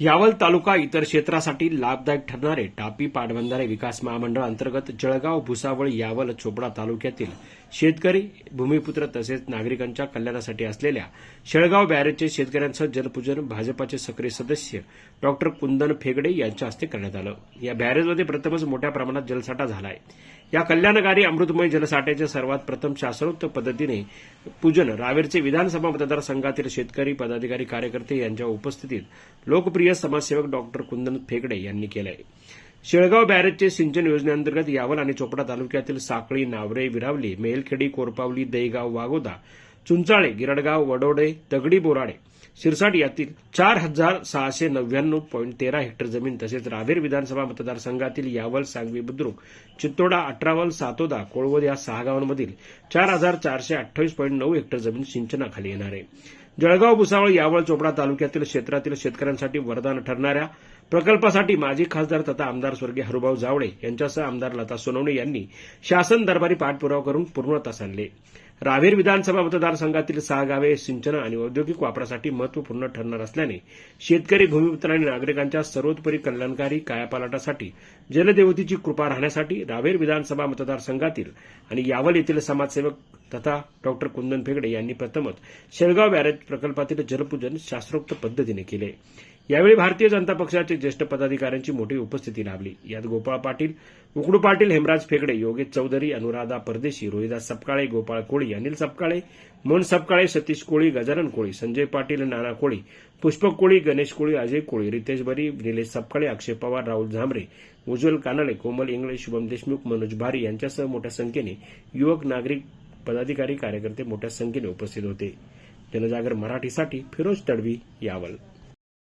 यावल तालुका इतर क्षेत्रासाठी लाभदायक ठरणारे टापी पाटबंधारे विकास महामंडळ अंतर्गत जळगाव भुसावळ यावल चोपडा तालुक्यातील शेतकरी भूमिपुत्र तसेच नागरिकांच्या कल्याणासाठी असलेल्या शेळगाव बॅरेजचे शेतकऱ्यांसह जलपूजन भाजपाचे सक्रिय सदस्य डॉक्टर कुंदन फेगडे यांच्या हस्ते करण्यात आलं. या बॅरेजमध्ये प्रथमच मोठ्या प्रमाणात जलसाठा झाला आहे या कल्याणकारी अमृतमय जलसाठ्याचे सर्वात प्रथम शास्त्रोक्त पद्धतीने पूजन रावेरचे विधानसभा मतदारसंघातील शेतकरी पदाधिकारी कार्यकर्ते यांच्या उपस्थितीत लोकप्रिय समाजसेवक डॉक्टर कुंदन फेगडे यांनी केलंय. शेळगाव बॅरेजचे सिंचन योजनेअंतर्गत यावल आणि चोपडा तालुक्यातील साकळी नावरे विरावली मेलखेडी कोरपावली दहीगाव वागोदा चुंचाळे गिरडगाव वडोडे दगडी बोराडे शिरसाट यातील चार हजार सहाशे नव्याण्णव पॉईंट तेरा हेक्टर जमीन तसेच रावेर विधानसभा मतदारसंघातील यावल सांगवी बुद्रुक चित्तोडा अठरावल सातोदा कोळवद या सहा गावांमधील चार हजार चारशे अठ्ठावीस पॉईंट नऊ हेक्टर जमीन सिंचनाखाली येणार आहे. जळगाव भुसावळ यावळ चोपडा तालुक्यातील क्षेत्रातील शेतकऱ्यांसाठी वरदान ठरणाऱ्या प्रकल्पासाठी माजी खासदार तथा आमदार स्वर्गीय हरुभाऊ जावळे यांच्यासह आमदार लता सोनवणे यांनी शासन दरबारी पाठपुरावा करून पूर्णतास आणले. रावेर विधानसभा मतदारसंघातील सहा गावे सिंचन आणि औद्योगिक वापरासाठी महत्त्वपूर्ण ठरणार असल्याने शेतकरी भूमिपुत्र आणि नागरिकांच्या सर्वोत्परी कल्याणकारी कायापालटासाठी जलदेवतेची कृपा राहण्यासाठी रावेर विधानसभा मतदारसंघातील आणि यावल येथील समाजसेवक तथा डॉक्टर कुंदन भेगडे यांनी प्रथमच शेळगाव बॅरेज प्रकल्पातील जलपूजन शास्त्रोक्त पद्धतीने केले. यावेळी भारतीय जनता पक्षाचे ज्येष्ठ पदाधिकाऱ्यांची मोठी उपस्थिती लाभली. यात गोपाळ पाटील उकडू पाटील हेमराज फेगडे योगेश चौधरी अनुराधा परदेशी रोहिदास सपकाळे गोपाळ कोळी अनिल सपकाळे मन सपकाळे सतीश कोळी गजानन कोळी संजय पाटील नाना कोळी पुष्पक कोळी गणेश कोळी अजय कोळी रितेश बरी निलेश सपकाळे अक्षय पवार राहुल झांबरे उज्ज्वल कानडे कोमल इंगळे शुभम देशमुख मनोज भारी यांच्यासह मोठ्या संख्येने युवक नागरिक पदाधिकारी कार्यकर्ते मोठ्या संख्येने उपस्थित होते. जनजागर मराठीसाठी फिरोज तडवी यावल.